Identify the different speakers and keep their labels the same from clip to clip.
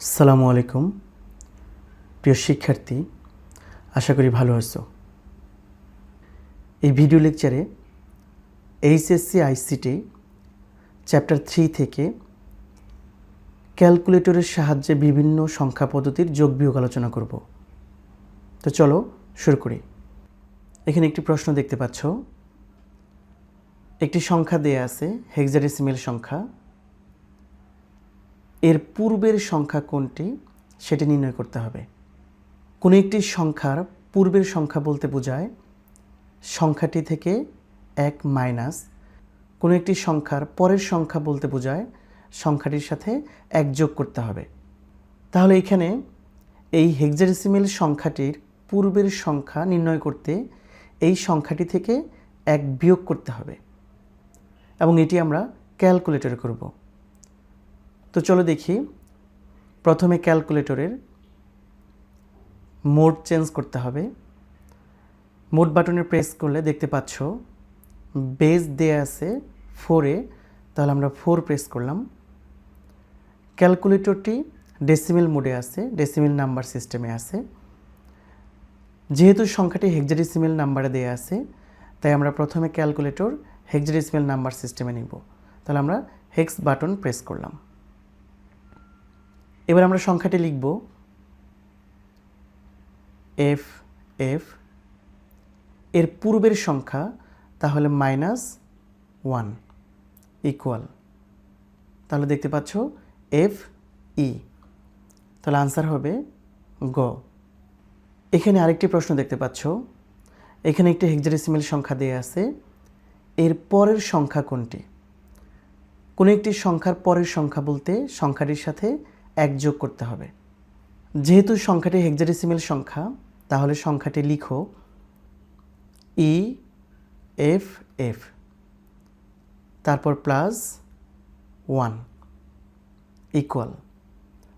Speaker 1: আসসালামু আলাইকুম, প্রিয় শিক্ষার্থী, আশা করি ভালো আছো। এই ভিডিও লেকচারে এইচএসসি আইসিটি চ্যাপ্টার থ্রি থেকে ক্যালকুলেটরের সাহায্যে বিভিন্ন সংখ্যা পদ্ধতির যোগ বিয়োগ আলোচনা করব। তো চলো শুরু করি। এখানে একটি প্রশ্ন দেখতে পাচ্ছ। একটি সংখ্যা দেয়া আছে হেক্সাডেসিমেল সংখ্যা। এর পূর্বের সংখ্যা কোনটি? সেটি নির্ণয় করতে হবে। কোনো একটি সংখ্যার পূর্বের সংখ্যা বলতে বোঝায় সংখ্যাটি থেকে এক মাইনাস কোনো একটি সংখ্যার পরের সংখ্যা বলতে বোঝায় সংখ্যাটির সাথে এক যোগ করতে হবে। তাহলে এখানে এই হেক্সাডেসিমেল সংখ্যাটির পূর্বের সংখ্যা নির্ণয় করতে এই সংখ্যাটি থেকে এক বিয়োগ করতে হবে। এবং এটি আমরা ক্যালকুলেটর করব। তো চলো দেখি, প্রথমে ক্যালকুলেটরের মোড চেঞ্জ করতে হবে। মোড বাটনে প্রেস করলে দেখতে পাচ্ছ, বেস দেয়া আছে ফোরে তাহলে আমরা ফোর প্রেস করলাম। ক্যালকুলেটরটি ডেসিমেল মোডে আছে ডেসিমেল নাম্বার সিস্টেমে আছে। যেহেতু সংখ্যাটি হেক্সাডেসিমেল নাম্বারে দেয়া আছে, তাই আমরা প্রথমে ক্যালকুলেটর হেক্সাডেসিমেল নাম্বার সিস্টেমে নিব। তাহলে আমরা হেক্স বাটন প্রেস করলাম। এবার আমরা সংখ্যাটি লিখব। এফ এফ এর পূর্বের সংখ্যা তাহলে মাইনাস ওয়ান ইকুয়াল তাহলে দেখতে পাচ্ছ এফ ই তাহলে আনসার হবে গ। এখানে আরেকটি প্রশ্ন দেখতে পাচ্ছ। এখানে একটি হেক্সাডেসিমেল সংখ্যা দেয়া আছে। এর পরের সংখ্যা কোনটি? কোনো একটি সংখ্যার পরের সংখ্যা বলতে সংখ্যাটির সাথে এক যোগ করতে হবে। যেহেতু সংখ্যাটি হেক্সাডেসিমেল সংখ্যা, তাহলে সংখ্যাটি লিখো ই এফ এফ তারপর প্লাস ওয়ান ইকুয়াল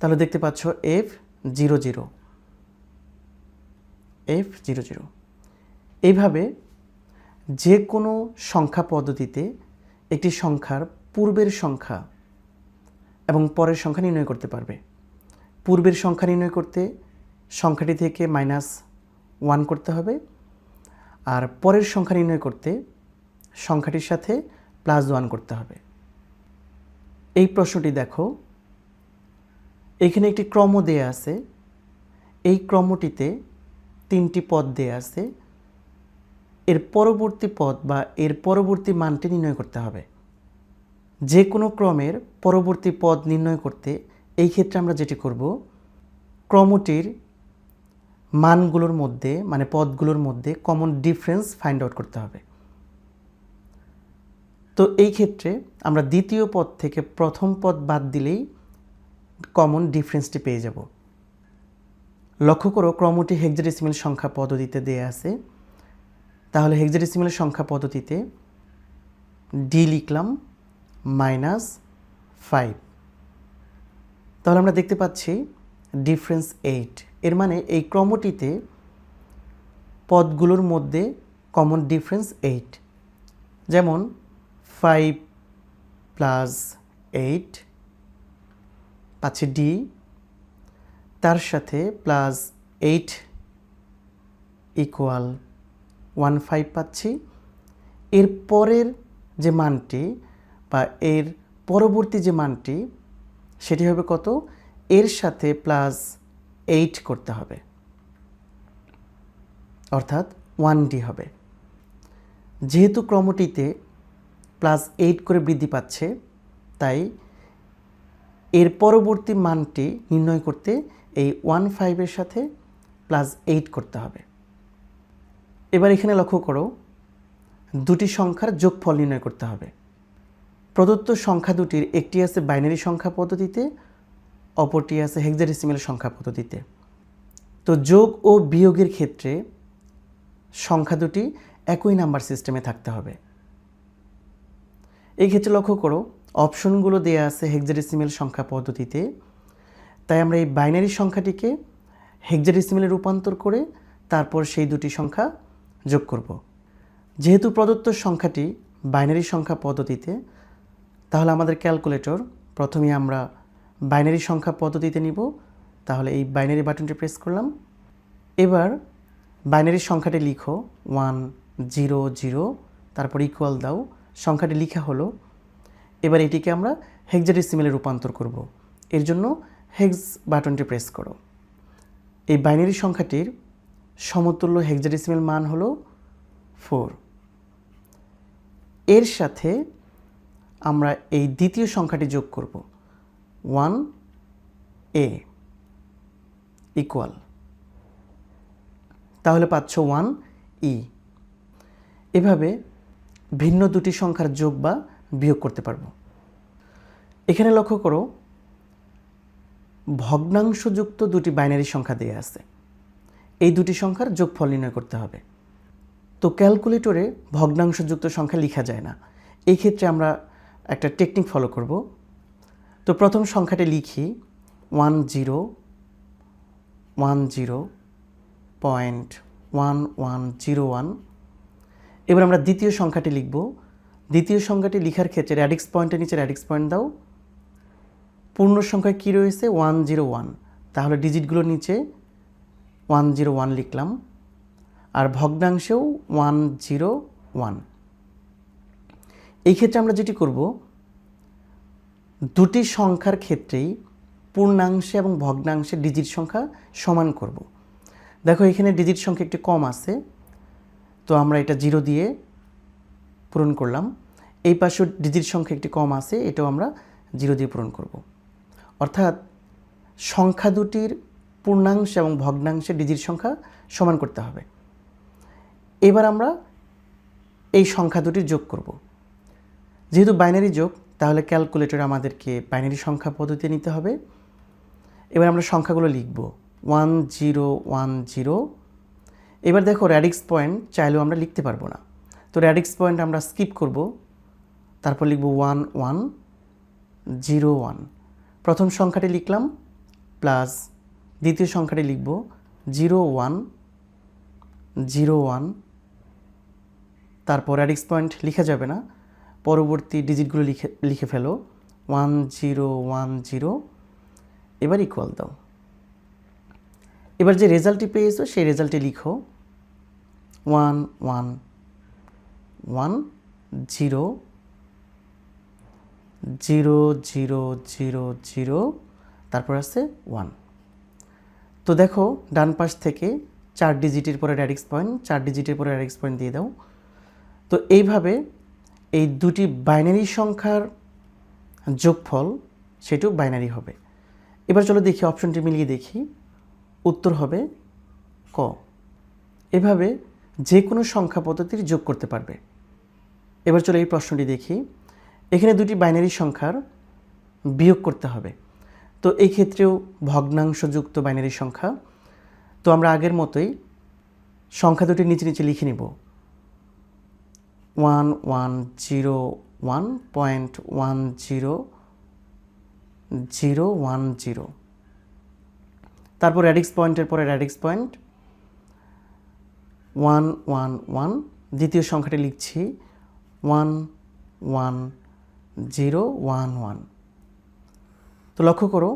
Speaker 1: তাহলে দেখতে পাচ্ছ F zero zero F zero zero এইভাবে যে কোনো সংখ্যা পদ্ধতিতে একটি সংখ্যার পূর্বের সংখ্যা এবং পরের সংখ্যা নির্ণয় করতে পারবে। পূর্বের সংখ্যা নির্ণয় করতে সংখ্যাটি থেকে মাইনাস ওয়ান করতে হবে আর পরের সংখ্যা নির্ণয় করতে সংখ্যাটির সাথে প্লাস ওয়ান করতে হবে। এই প্রশ্নটি দেখো। এখানে একটি ক্রম দেয়া আছে। এই ক্রমটিতে তিনটি পদ দেয়া আছে। এর পরবর্তী পদ বা এর পরবর্তী মানটি নির্ণয় করতে হবে। যে কোনো ক্রমের পরবর্তী পদ নির্ণয় করতে এই ক্ষেত্রে আমরা যেটি করব, ক্রমটির মানগুলোর মধ্যে মানে পদগুলোর মধ্যে কমন ডিফারেন্স ফাইন্ড আউট করতে হবে। তো এই ক্ষেত্রে আমরা দ্বিতীয় পদ থেকে প্রথম পদ বাদ দিলেই কমন ডিফারেন্সটি পেয়ে যাব। লক্ষ্য করো, ক্রমটি হেক্সাডেসিমেল সংখ্যা পদ্ধতিতে দেয়া আছে। তাহলে হেক্সাডেসিমেল সংখ্যা পদ্ধতিতে ডি লিখলাম। Minus five. তাহলে আমরা দেখতে পাচ্ছি ডিফারেন্স এইট। এর মানে এই ক্রমটিতে পদগুলোর মধ্যে কমন ডিফারেন্স এইট। যেমন ফাইভ প্লাস এইট পাচ্ছে ডি। তার সাথে plus eight equal one five পাচ্ছি। এর পরের যে মানটি বা এর পরবর্তী যে মানটি, সেটি হবে কত? এর সাথে প্লাস এইট করতে হবে। অর্থাৎ ওয়ান ডি হবে। যেহেতু ক্রমটিতে প্লাস এইট করে বৃদ্ধি পাচ্ছে, তাই এর পরবর্তী মানটি নির্ণয় করতে এই ওয়ান ফাইভের সাথে প্লাস এইট করতে হবে। এবার এখানে লক্ষ্য করো, দুটি সংখ্যার যোগফল নির্ণয় করতে হবে। প্রদত্ত সংখ্যা দুটির একটি আছে বাইনারি সংখ্যা পদ্ধতিতে, অপরটি আছে হেক্সাডেসিমেল সংখ্যা পদ্ধতিতে। তো যোগ ও বিয়োগের ক্ষেত্রে সংখ্যা দুটি একই নাম্বার সিস্টেমে থাকতে হবে। এই ক্ষেত্রে লক্ষ্য করো, অপশনগুলো দেয়া আছে হেক্সাডেসিমেল সংখ্যা পদ্ধতিতে। তাই আমরা এই বাইনারি সংখ্যাটিকে হেক্সাডেসিমেলে রূপান্তর করে তারপর সেই দুটি সংখ্যা যোগ করব। যেহেতু প্রদত্ত সংখ্যাটি বাইনারি সংখ্যা পদ্ধতিতে তাহলে আমাদের ক্যালকুলেটর, প্রথমে আমরা বাইনারি সংখ্যা পদ্ধতিতে নিব। তাহলে এই বাইনারি বাটনটি প্রেস করলাম। এবার বাইনারি সংখ্যাটি লিখো। ওয়ান, জিরো জিরো, তারপর ইকুয়াল দাও। সংখ্যাটি লিখা হলো। এবার এটিকে আমরা হেক্সাডেসিমেলে রূপান্তর করব। এর জন্য হেক্স বাটনটি প্রেস করো। এই বাইনারি সংখ্যাটির সমতুল্য হেক্সাডেসিমেল মান হলো ফোর এর সাথে আমরা এই দ্বিতীয় সংখ্যাটি যোগ করব। One A equal. তাহলে পাচ্ছ ওয়ান ই। এভাবে ভিন্ন দুটি সংখ্যার যোগ বা বিয়োগ করতে পারব। এখানে লক্ষ্য করো, ভগ্নাংশযুক্ত দুটি বাইনারি সংখ্যা দেওয়া আছে। এই দুটি সংখ্যার যোগফল নির্ণয় করতে হবে। তো ক্যালকুলেটরে ভগ্নাংশযুক্ত সংখ্যা লেখা যায় না। এই ক্ষেত্রে আমরা একটা টেকনিক ফলো করব। তো প্রথম সংখ্যাটি লিখি one zero one zero point one one zero one এবার আমরা দ্বিতীয় সংখ্যাটি লিখব। দ্বিতীয় সংখ্যাটি লেখার ক্ষেত্রে র্যাডিক্স পয়েন্টের নিচে র্যাডিক্স পয়েন্ট দাও। পূর্ণ সংখ্যা কী রয়েছে? ওয়ান জিরো ওয়ান তাহলে ডিজিটগুলোর নিচে ওয়ান জিরো ওয়ান লিখলাম। আর ভগ্নাংশেও ওয়ান জিরো ওয়ান এই ক্ষেত্রে আমরা যেটি করব, দুটি সংখ্যার ক্ষেত্রেই পূর্ণাংশে এবং ভগ্নাংশে ডিজিট সংখ্যা সমান করব। দেখো, এখানে ডিজিট সংখ্যা একটু কম আছে, তো আমরা এটা জিরো দিয়ে পূরণ করলাম। এই পাশে ডিজিট সংখ্যা একটি কম আছে, এটাও আমরা জিরো দিয়ে পূরণ করব। অর্থাৎ সংখ্যা দুটির পূর্ণাংশ এবং ভগ্নাংশে ডিজিট সংখ্যা সমান করতে হবে। এবার আমরা এই সংখ্যা দুটি যোগ করব। যেহেতু বাইনারি যোগ, তাহলে ক্যালকুলেটর আমাদেরকে বাইনারি সংখ্যা পদ্ধতি নিতে হবে। এবার আমরা সংখ্যাগুলো লিখব। One zero one zero. এবার দেখো র্যাডিক্স পয়েন্ট চাইলেও আমরা লিখতে পারব না। তো র্যাডিক্স পয়েন্ট আমরা স্কিপ করব। তারপর লিখব ওয়ান ওয়ান জিরো ওয়ান। প্রথম সংখ্যাটি লিখলাম, প্লাস দ্বিতীয় সংখ্যাটি লিখব জিরো ওয়ান জিরো ওয়ান। তারপর র্যাডিক্স পয়েন্ট লিখা যাবে না। পরবর্তী ডিজিটগুলো লিখে লিখে ফেলো। ওয়ান জিরো ওয়ান জিরো এবার ইকুয়াল দাও। এবার যে রেজাল্টটি পেয়েছ, সেই রেজাল্টটি লিখো। One one one zero zero zero zero zero তারপর আছে ওয়ান তো দেখো, ডান পাশ থেকে চার ডিজিটের পরে র্যাডিক্স পয়েন্ট চার ডিজিটের পরে র্যাডিক্স পয়েন্ট দিয়ে দাও। তো এইভাবে এই দুটি বাইনারি সংখ্যার যোগফল সেটিও বাইনারি হবে। এবার চলো দেখি অপশনটি মিলিয়ে দেখি। উত্তর হবে ক। এভাবে যে কোনো সংখ্যা পদ্ধতির যোগ করতে পারবে। এবার চলো এই প্রশ্নটি দেখি। এখানে দুটি বাইনারি সংখ্যার বিয়োগ করতে হবে। তো এই ক্ষেত্রেও ভগ্নাংশযুক্ত বাইনারি সংখ্যা। তো আমরা আগের মতোই সংখ্যা দুটি নিচে নিচে লিখে নিব। One one zero one point one zero zero one zero তারপর র্যাডিক্স পয়েন্টের পরে radix point one one one দ্বিতীয় সংখ্যাটি লিখছি one one zero one one তো লক্ষ্য করো,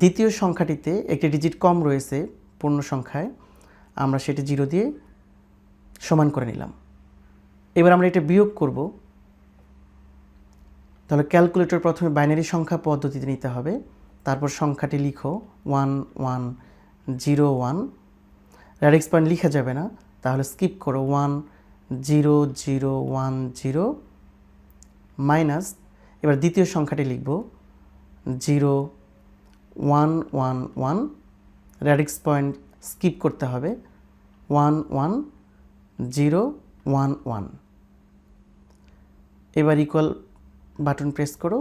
Speaker 1: দ্বিতীয় সংখ্যাটিতে একটি ডিজিট কম রয়েছে পূর্ণ সংখ্যায়, আমরা সেটি জিরো দিয়ে সমান করে নিলাম। এবার আমরা এটা বিয়োগ করব। তাহলে ক্যালকুলেটর প্রথমে বাইনারি সংখ্যা পদ্ধতিতে নিতে হবে। তারপর সংখ্যাটি লিখো। One one, zero, one. Radix point লিখা যাবে না। তাহলে স্কিপ করো। One, zero zero, one, zero minus এবার দ্বিতীয় সংখ্যাটি লিখব। Zero, one one one. Radix point skip করতে হবে। One one, zero, one one. এবার ইকুয়াল বাটন প্রেস করো।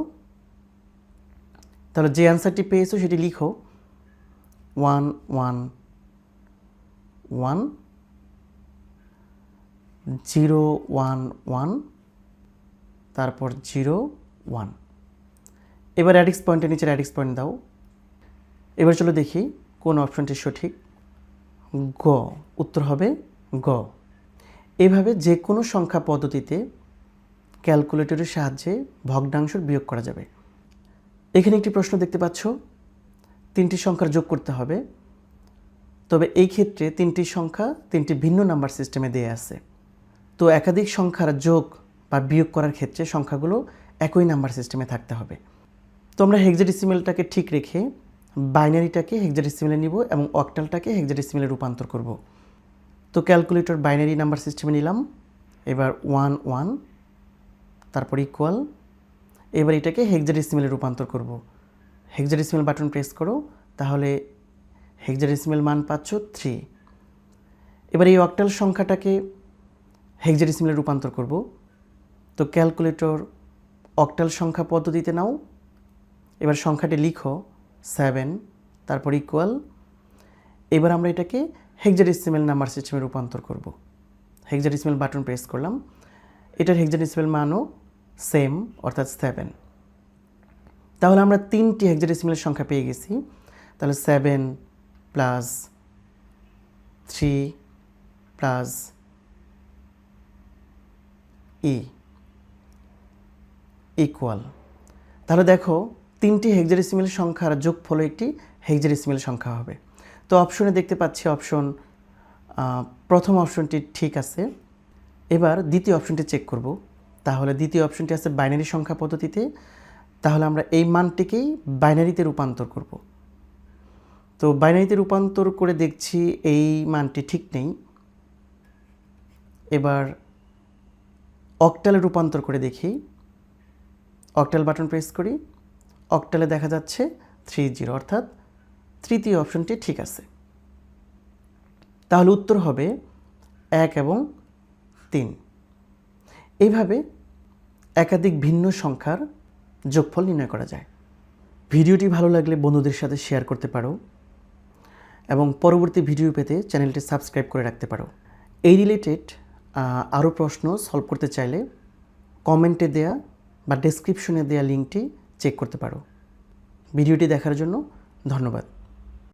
Speaker 1: তাহলে যে অ্যান্সারটি পেয়েছ সেটি লিখো। One one one zero one one তারপর জিরো ওয়ান এবার অ্যাডিক্স পয়েন্টের নিচে অ্যাডিক্স পয়েন্ট দাও। এবার চলো দেখি কোন অপশনটি সঠিক। গ, উত্তর হবে গ। এভাবে যে কোনো সংখ্যা পদ্ধতিতে ক্যালকুলেটরের সাহায্যে ভগ্নাংশ বিয়োগ করা যাবে। এখানে একটি প্রশ্ন দেখতে পাচ্ছ। তিনটি সংখ্যার যোগ করতে হবে। তবে এই ক্ষেত্রে তিনটি সংখ্যা তিনটি ভিন্ন নাম্বার সিস্টেমে দেয়া আছে। তো একাধিক সংখ্যার যোগ বা বিয়োগ করার ক্ষেত্রে সংখ্যাগুলো একই নাম্বার সিস্টেমে থাকতে হবে। তো আমরা হেক্সাডেসিমেলটাকে ঠিক রেখে বাইনারিটাকে হেক্সাডেসিমেলে নিব এবং অক্টালটাকে হেক্সাডেসিমেলে রূপান্তর করব। তো ক্যালকুলেটর বাইনারি নাম্বার সিস্টেমে নিলাম। এবার ওয়ান ওয়ান তারপর ইকুয়াল এবার এটাকে হেক্সাডেসিমেলে রূপান্তর করব। হেক্সাডেসিমেল বাটন প্রেস করো, তাহলে হেক্সাডেসিমেল মান পাচ্ছ থ্রি এবার এই অক্টাল সংখ্যাটাকে হেক্সাডেসিমেলে রূপান্তর করব। তো ক্যালকুলেটর অক্টাল সংখ্যা পদ্ধতিতে নাও। এবার সংখ্যাটি লিখো সেভেন তারপর ইকুয়াল এবার আমরা এটাকে হেক্সাডেসিমেল নাম্বার সিস্টেমে রূপান্তর করব। হেক্সাডেসিমেল বাটন প্রেস করলাম। এটার হেক্সাডেসিমেল মানও সেম অর্থাৎ সেভেন তাহলে আমরা তিনটি হেক্সাডেসিমেলের সংখ্যা পেয়ে গেছি। তাহলে সেভেন প্লাস থ্রি প্লাস ই ইকুয়াল তাহলে দেখো, তিনটি হেক্সাডেসিমেল সংখ্যার যোগফল একটি হেক্সাডেসিমেল সংখ্যা হবে। তো অপশনে দেখতে পাচ্ছি অপশন প্রথম অপশনটি ঠিক আছে। এবার দ্বিতীয় অপশনটি চেক করব। তাহলে দ্বিতীয় অপশনটি আছে বাইনারি সংখ্যা পদ্ধতিতে। তাহলে আমরা এই মানটিকেই বাইনারিতে রূপান্তর করব। তো বাইনারিতে রূপান্তর করে দেখছি এই মানটি ঠিক নেই। এবার অকটালে রূপান্তর করে দেখি। অকটাল বাটন প্রেস করি। অকটালে দেখা যাচ্ছে থ্রি জিরো অর্থাৎ তৃতীয় অপশনটি ঠিক আছে। তাহলে উত্তর হবে এক এবং তিন। এইভাবে একাধিক ভিন্ন সংখ্যার যোগফল নির্ণয় করা যায়। ভিডিওটি ভালো লাগলে বন্ধুদের সাথে শেয়ার করতে পারো এবং পরবর্তী ভিডিও পেতে চ্যানেলটি সাবস্ক্রাইব করে রাখতে পারো। এই রিলেটেড আরও প্রশ্ন সলভ করতে চাইলে কমেন্টে দেয়া বা ডেসক্রিপশনে দেয়া লিঙ্কটি চেক করতে পারো। ভিডিওটি দেখার জন্য ধন্যবাদ।